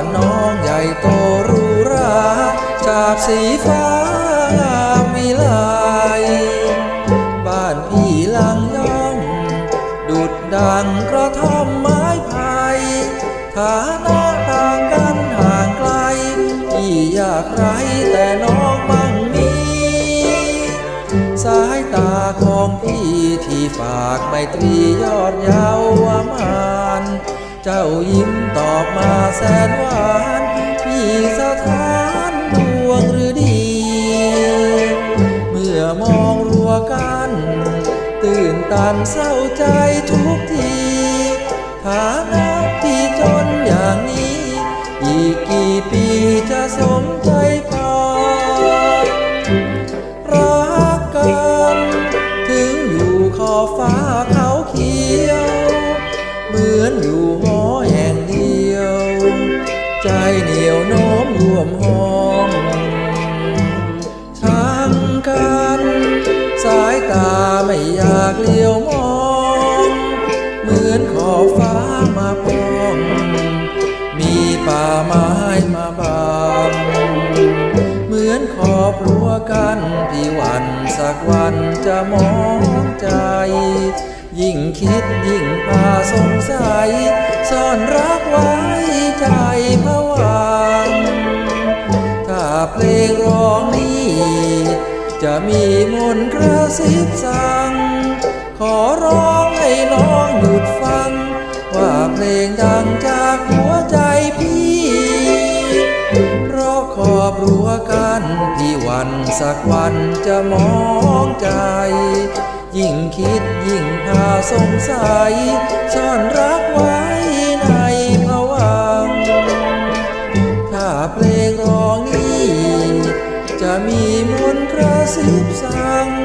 านน้องใหญ่โตรูราจากสีฟ้ามีลาย บ้านพี่ลังย่อง ดุดดังกระท่อมไม้ไผ่ฐานะต่างกันห่างไกลพี่อยากไรแต่น้องมั่งมี สายตาของพี่ที่ฝากไมตรียอดยาวมาน เจ้ายิ้ม อบมาแสนหวานพี่สถานดวงหรือดี เมื่อมองรัวกัน ตื่นตันเศร้าใจทุกทีฐานะที่จนอย่างนี้ อีกกี่ปีจะสมใจพอรักกัน ถึงอยู่ขอฟ้า ใจเหนียวโน้มรวมห้องช่างกันสายตาไม่อยากเลี้ยวมอง เหมือนขอฟ้ามาพองมีป่าไม้มาบังเหมือนขอบรั้วกันพี่วันสักวันจะมองใจ ยิ่งคิดยิ่งพาสงสัยซ่อนรักไว้ ใจพะวังถ้าเพลงร้องนี้ จะมีมนต์กระซิบสั่ง ขอร้องให้น้องหยุดฟัง ว่าเพลงดังจากหัวใจพี่ เพราะขอบรั้วกันพี่วันสักวันจะมองใจยิ่งคิดยิ่งพาสงสัยซ่อนรักไว้ จะมีมนต์กระซิบสั่ง